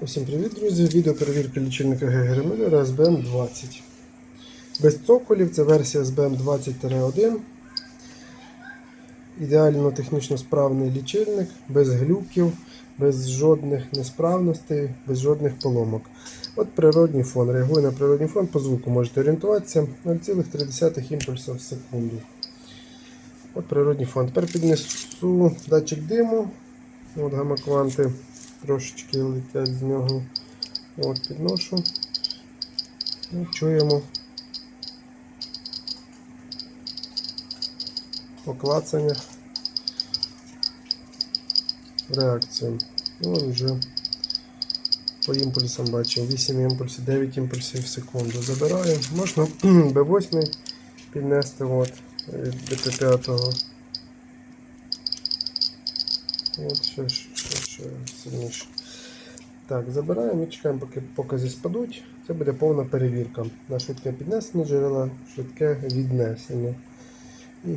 Усім привіт, друзі! Відео перевірки лічильника ГГРМЛ SBM 20. Без цоколів це версія SBM 20-1. Ідеально технічно справний лічильник, без глюків, без жодних несправностей, без жодних поломок. От природній фон. Реагує на природній фон, по звуку можете орієнтуватися 0,3 імпульса в секунду. От природній фон. Тепер піднесу датчик диму. От гамма-кванти трошечки летять з нього. От підношу. І чуємо поклацання. Реакцію. Он вже по імпульсам бачимо 8 імпульсів, 9 імпульсів в секунду. Забираю. Можна B8 піднести от, від BP5. От ще, ще, ще сильніше. Так, забираємо і чекаємо, поки покази спадуть. Це буде повна перевірка на швидке піднесення джерела, швидке віднесення. І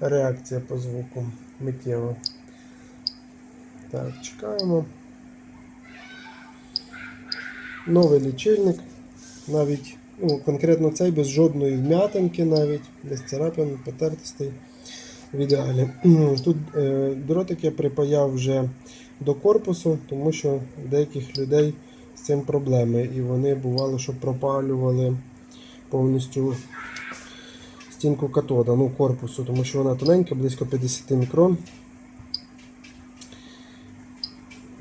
реакція по звуку миттєво. Так, чекаємо. Новий лічильник. Навіть, ну, конкретно цей без жодної вм'ятинки навіть, без царапин, потертостей в ідеалі. Тут е, дротик я припаяв вже до корпусу, тому що деяких людей з цим проблеми. І вони бувало, що пропалювали повністю стінку катода, ну корпусу, тому що вона тоненька, близько 50 мікрон.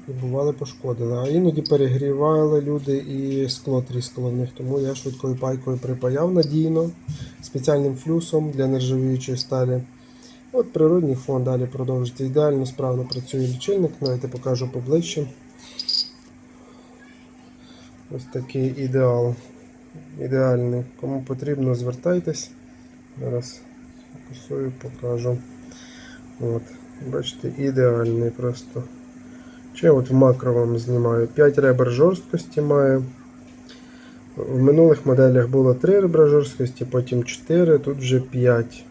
І бували пошкодили. А іноді перегрівали люди і скло тріскало в них. Тому я швидкою пайкою припаяв надійно спеціальним флюсом для нержавіючої сталі. От природній фон далі продовжиться. Ідеально справно працює лічильник, навіть покажу поближче. Ось такий ідеал. Ідеальний. Кому потрібно, звертайтесь. Зараз фокусую, покажу. От. Бачите, ідеальний просто. Чи от в макро вам знімаю. 5 ребер жорсткості має. В минулих моделях було 3 ребра жорсткості, потім 4, тут вже 5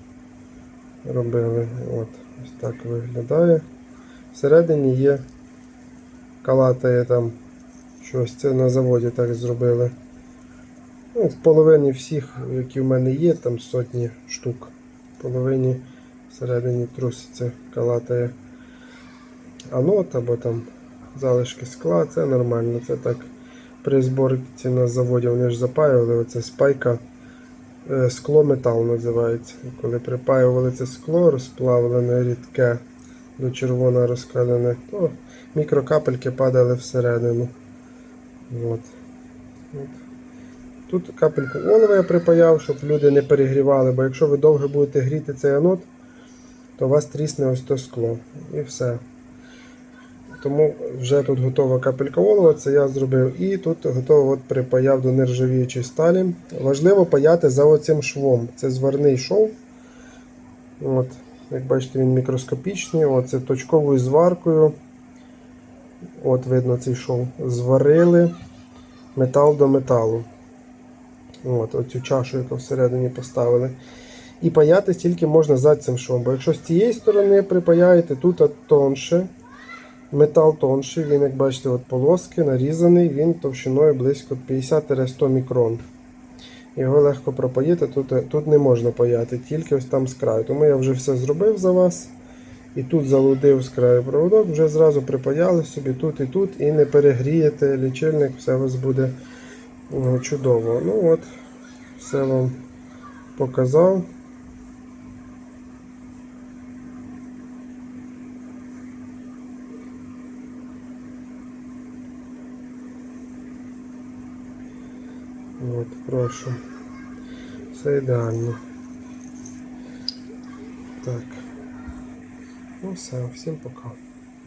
робили. От, Ось так виглядає. Всередині є калатає там щось. Це на заводі так зробили. Ну, в половині всіх, які в мене є, там сотні штук. В половині всередині труситься, калатає анот або там залишки скла, це нормально. Це так при зборці на заводі вони ж запаювали, оце спайка. Е, Скло метал називається. Коли припаювали це скло, розплавлене рідке до червоного розкалене, то мікрокапельки падали всередину. От. Тут капельку олова я припаяв, щоб люди не перегрівали, бо якщо ви довго будете гріти цей анод, то у вас трісне ось то скло. І все. Тому вже тут готова капелька олова, це я зробив. І тут готово от припаяв до нержавіючої сталі. Важливо паяти за оцим швом. Це зварний шов. От, Як бачите, він мікроскопічний. От, це точковою зваркою. От видно цей шов. Зварили метал до металу. От, Оцю чашу, яку всередині поставили. І паяти тільки можна за цим швом. Бо якщо з цієї сторони припаяєте, тут тонше. Метал тонший, він, як бачите, от полоски нарізаний, він товщиною близько 50-100 мікрон. Його легко пропаїти, тут тут не можна паяти, тільки ось там з краю. Тому я вже все зробив за вас. І тут залудив з краю проводок, вже зразу припаяли собі тут і тут, і не перегрієте лічильник, все у вас буде ну, чудово. Ну от, все вам показав. От, прошу. Все ідеально. Так. Ну все, всім пока.